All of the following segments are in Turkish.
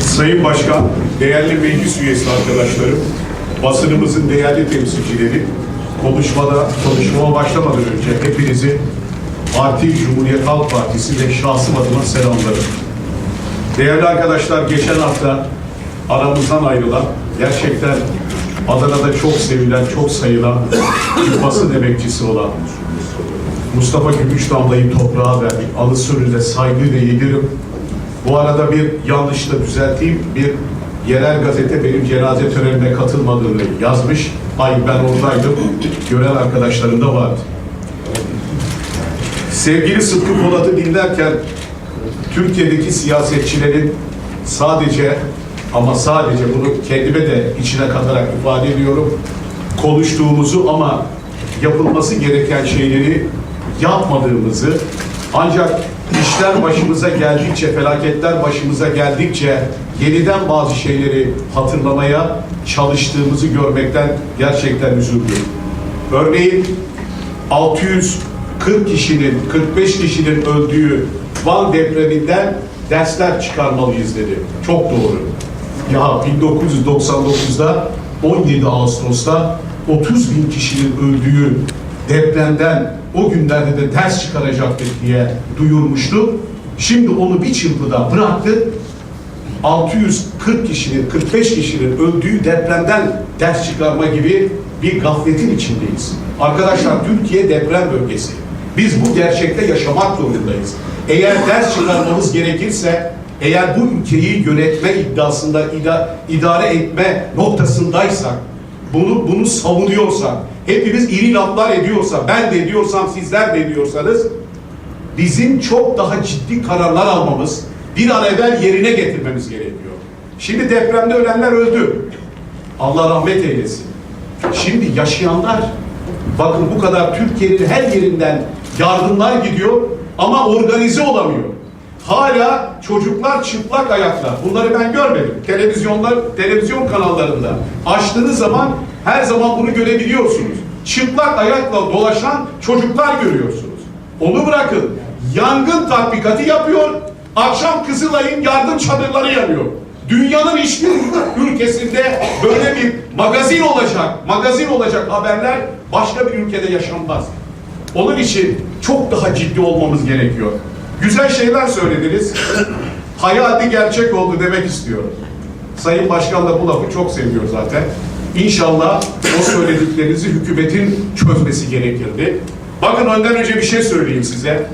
Sayın Başkan, değerli meclis üyesi arkadaşlarım, basınımızın değerli temsilcileri, konuşmada, konuşmama başlamadan önce hepinizi Parti Cumhuriyet Halk Partisi ve şahsım adına selamlarım. Değerli arkadaşlar, geçen hafta aramızdan ayrılan, gerçekten Adana'da çok sevilen, çok sayılan basın emekçisi olan Mustafa Gümüşdamla'yı toprağa verdik. Alı sürüyle saygıyla yedirim. Bu arada bir yanlış da düzelteyim. Bir yerel gazete benim cenaze törenine katılmadığını yazmış. Ay ben oradaydım. Gören arkadaşlarım da vardı. Sevgili Sıtkı Polat'ı dinlerken Türkiye'deki siyasetçilerin sadece ama sadece bunu kendime de içine katarak ifade ediyorum. Konuştuğumuzu ama yapılması gereken şeyleri yapmadığımızı ancak işler başımıza geldikçe, felaketler başımıza geldikçe yeniden bazı şeyleri hatırlamaya çalıştığımızı görmekten gerçekten üzüldüm. Örneğin 640 kişinin, 45 kişinin öldüğü Van depreminden dersler çıkarmalıyız dedi. Çok doğru. Ya 1999'da 17 Ağustos'ta 30 bin kişinin öldüğü depremden o günlerde de ders çıkaracaktık diye duyurmuştu. Şimdi onu bir çırpıda bıraktı. 640 kişinin, 45 kişinin öldüğü depremden ders çıkarma gibi bir gafletin içindeyiz. Arkadaşlar Türkiye deprem bölgesi. Biz bu gerçekte yaşamak zorundayız. Eğer ders çıkarmamız gerekirse, eğer bu ülkeyi yönetme iddiasında ida, idare etme noktasındaysak, bunu bunu savunuyorsak, hepimiz iri laflar ediyorsa, ben de ediyorsam sizler de ediyorsanız, bizim çok daha ciddi kararlar almamız, bir an evvel yerine getirmemiz gerekiyor. Şimdi depremde ölenler öldü. Allah rahmet eylesin. Şimdi yaşayanlar, bakın bu kadar Türkiye'nin her yerinden yardımlar gidiyor ama organize olamıyor. Hala çocuklar çıplak ayakta. Bunları ben görmedim. Televizyonlar, televizyon kanallarında açtığınız zaman her zaman bunu görebiliyorsunuz. Çıplak ayakla dolaşan çocuklar görüyorsunuz. Onu bırakın. Yangın tatbikatı yapıyor. Akşam Kızılay'ın yardım çadırları yanıyor. Dünyanın hiçbir ülkesinde böyle bir magazin olacak, magazin olacak haberler başka bir ülkede yaşanmaz. Onun için çok daha ciddi olmamız gerekiyor. Güzel şeyler söylediniz. Hayati gerçek oldu demek istiyorum. Sayın Başkan da bu lafı çok seviyor zaten. İnşallah o söylediklerinizi hükümetin çözmesi gerekirdi. Bakın önden önce bir şey söyleyeyim size.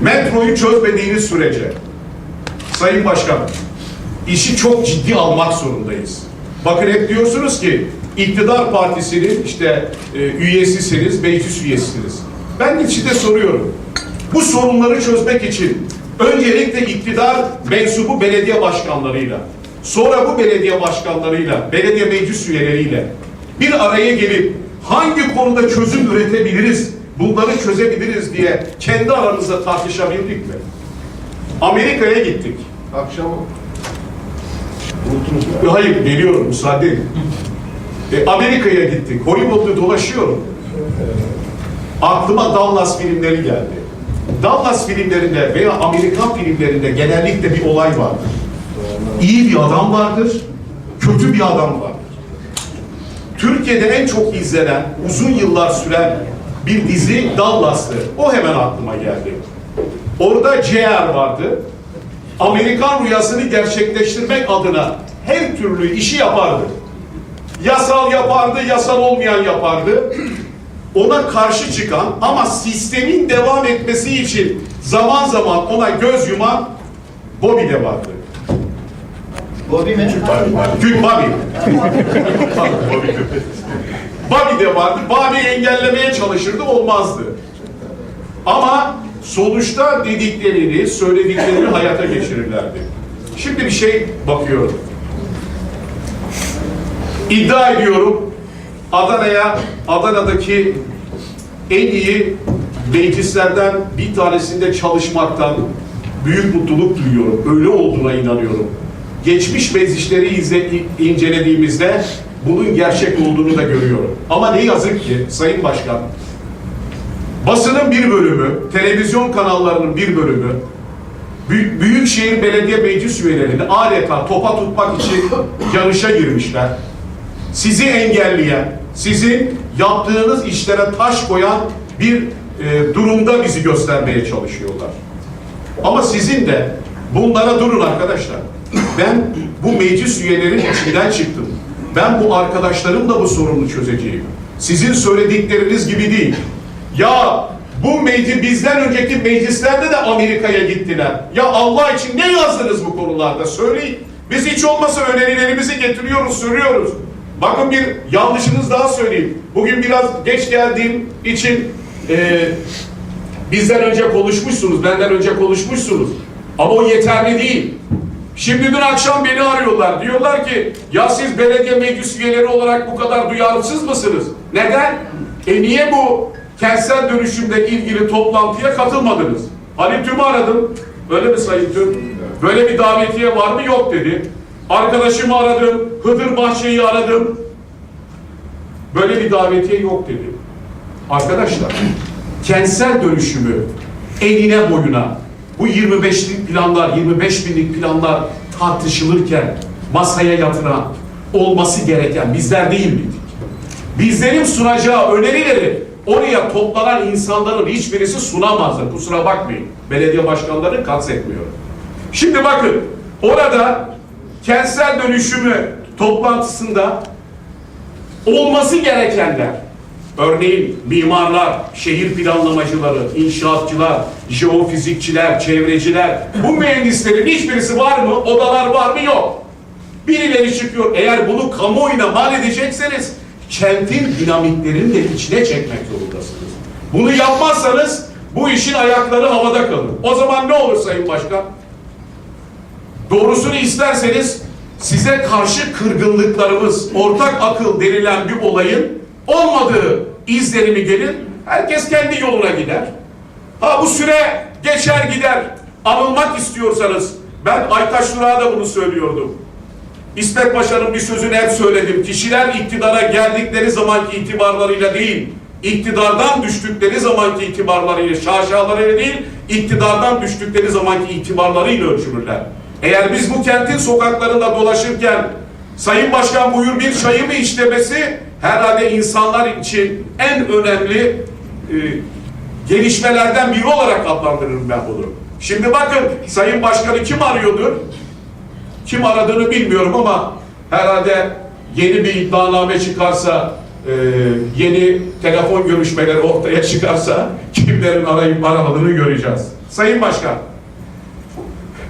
Metroyu çözmediğiniz sürece Sayın Başkan işi çok ciddi almak zorundayız. Bakın hep diyorsunuz ki iktidar partisinin işte e, üyesisiniz, meclis üyesisiniz. Ben içinde soruyorum. Bu sorunları çözmek için öncelikle iktidar mensubu belediye başkanlarıyla, sonra bu belediye başkanlarıyla, belediye meclis üyeleriyle bir araya gelip hangi konuda çözüm üretebiliriz, bunları çözebiliriz diye kendi aranızda tartışabildik mi? Amerika'ya gittik. Akşam Hayır, geliyorum, müsaade edin. E, Amerika'ya gittik. Hollywood'da dolaşıyorum. Aklıma Dallas filmleri geldi. Dallas filmlerinde veya Amerikan filmlerinde genellikle bir olay vardır. İyi bir adam vardır, kötü bir adam vardır. Türkiye'de en çok izlenen, uzun yıllar süren bir dizi Dallas'tı. O hemen aklıma geldi. Orada JR vardı. Amerikan rüyasını gerçekleştirmek adına her türlü işi yapardı. Yasal yapardı, yasal olmayan yapardı. Ona karşı çıkan ama sistemin devam etmesi için zaman zaman ona göz yuman Bobby de vardı. Bobby mi? Gül Bobby. Bobby de vardı. Bobby'yi engellemeye çalışırdı, olmazdı. Ama sonuçta dediklerini, söylediklerini hayata geçirirlerdi. Şimdi bir şey bakıyorum. İddia ediyorum Adana'ya, Adana'daki en iyi meclislerden bir tanesinde çalışmaktan büyük mutluluk duyuyorum. Öyle olduğuna inanıyorum. Geçmiş meclisleri incelediğimizde bunun gerçek olduğunu da görüyorum. Ama ne yazık ki Sayın Başkan, basının bir bölümü, televizyon kanallarının bir bölümü, Büy- Büyükşehir Belediye Meclis üyelerini adeta topa tutmak için yarışa girmişler. Sizi engelleyen, sizin yaptığınız işlere taş koyan bir e, durumda bizi göstermeye çalışıyorlar. Ama sizin de bunlara durun arkadaşlar. Ben bu meclis üyelerin içinden çıktım. Ben bu arkadaşlarımla bu sorunu çözeceğim. Sizin söyledikleriniz gibi değil. Ya bu meclis bizden önceki meclislerde de Amerika'ya gittiler. Ya Allah için ne yazdınız bu konularda söyleyin. Biz hiç olmasa önerilerimizi getiriyoruz, söylüyoruz. Bakın bir yanlışınız daha söyleyeyim. Bugün biraz geç geldiğim için eee Bizden önce konuşmuşsunuz, benden önce konuşmuşsunuz. Ama o yeterli değil. Şimdi dün akşam beni arıyorlar. Diyorlar ki ya siz belediye meclis üyeleri olarak bu kadar duyarsız mısınız? Neden? E niye bu kentsel dönüşümle ilgili toplantıya katılmadınız? Ali Tüm'ü aradım. Öyle mi Sayın Tüm? Böyle bir davetiye var mı? Yok dedi. Arkadaşımı aradım. Hıdır Bahçe'yi aradım. Böyle bir davetiye yok dedi. Arkadaşlar, kentsel dönüşümü enine boyuna bu 25'lik planlar, 25 binlik planlar tartışılırken masaya yatıran olması gereken bizler değil miydik? Bizlerin sunacağı önerileri oraya toplanan insanların hiçbirisi sunamazdı. Kusura bakmayın. Belediye başkanları kastetmiyorum. Şimdi bakın orada kentsel dönüşümü toplantısında olması gerekenler, örneğin mimarlar, şehir planlamacıları, inşaatçılar, jeofizikçiler, çevreciler, bu mühendislerin hiçbirisi var mı? Odalar var mı? Yok. Birileri çıkıyor. Eğer bunu kamuoyuna mal edecekseniz kentin dinamiklerini de içine çekmek zorundasınız. Bunu yapmazsanız bu işin ayakları havada kalır. O zaman ne olur Sayın Başkan? Doğrusunu isterseniz size karşı kırgınlıklarımız, ortak akıl denilen bir olayın olmadığı izlenimi gelir. Herkes kendi yoluna gider. Ha bu süre geçer gider. Anılmak istiyorsanız ben Aytaş Durak'a da bunu söylüyordum. İsmet Paşa'nın bir sözünü hep söyledim. Kişiler iktidara geldikleri zamanki itibarlarıyla değil, iktidardan düştükleri zamanki itibarlarıyla, şaşalarıyla değil, iktidardan düştükleri zamanki itibarlarıyla ölçülürler. Eğer biz bu kentin sokaklarında dolaşırken Sayın Başkan buyur bir çayı mı işlemesi herhalde insanlar için en önemli e, gelişmelerden biri olarak adlandırırım ben bunu. Şimdi bakın Sayın Başkan'ı kim arıyordur? Kim aradığını bilmiyorum ama herhalde yeni bir iddianame çıkarsa, e, yeni telefon görüşmeleri ortaya çıkarsa kimlerin arayıp aramadığını göreceğiz. Sayın Başkan,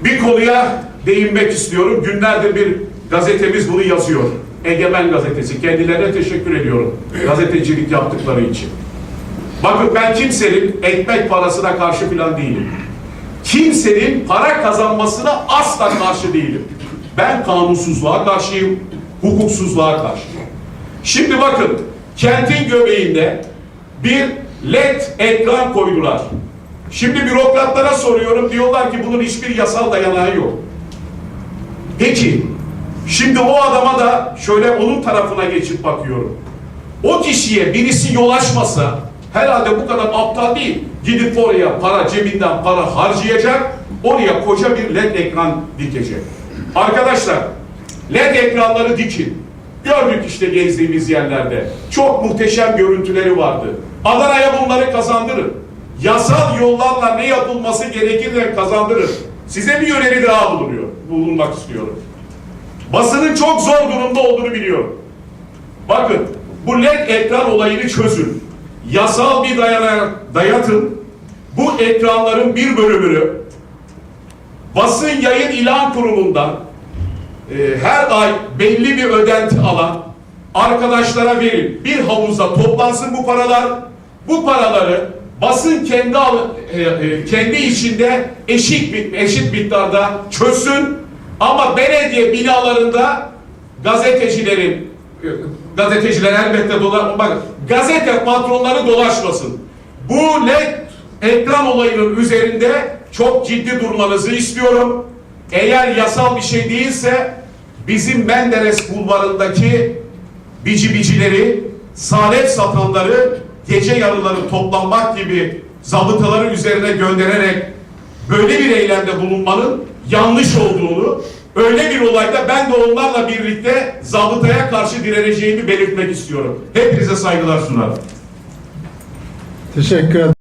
bir konuya değinmek istiyorum. Günlerdir bir gazetemiz bunu yazıyor. Egemen gazetesi. Kendilerine teşekkür ediyorum. Gazetecilik yaptıkları için. Bakın ben kimsenin ekmek parasına karşı falan değilim. Kimsenin para kazanmasına asla karşı değilim. Ben kanunsuzluğa karşıyım, hukuksuzluğa karşıyım. Şimdi bakın, kentin göbeğinde bir led ekran koydular. Şimdi bürokratlara soruyorum, diyorlar ki bunun hiçbir yasal dayanağı yok. Peki, şimdi o adama da şöyle onun tarafına geçip bakıyorum. O kişiye birisi yol açmasa, herhalde bu kadar aptal değil. Gidip oraya para, cebinden para harcayacak, oraya koca bir led ekran dikecek. Arkadaşlar, led ekranları dikin. Gördük işte gezdiğimiz yerlerde. Çok muhteşem görüntüleri vardı. Adana'ya bunları kazandırın. Yasal yollarla ne yapılması gerekir de kazandırın. Size bir öneri daha bulunuyor, bulunmak istiyorum. Basının çok zor durumda olduğunu biliyorum. Bakın bu led ekran olayını çözün. Yasal bir dayanağa dayatın. Bu ekranların bir bölümünü basın yayın ilan kurumundan e, her ay belli bir ödenti alan arkadaşlara verin. Bir havuzda toplansın bu paralar. Bu paraları basın kendi e, e, kendi içinde eşit eşit miktarda çözsün. Ama belediye binalarında gazetecilerin e, gazeteciler elbette dolar bak gazete patronları dolaşmasın. Bu led ekran olayının üzerinde çok ciddi durmanızı istiyorum. Eğer yasal bir şey değilse bizim Menderes bulvarındaki bici bicileri, salep satanları gece yarıları toplanmak gibi zabıtaları üzerine göndererek böyle bir eylemde bulunmanın yanlış olduğunu, öyle bir olayda ben de onlarla birlikte zabıtaya karşı direneceğimi belirtmek istiyorum. Hepinize saygılar sunarım. Teşekkür ederim.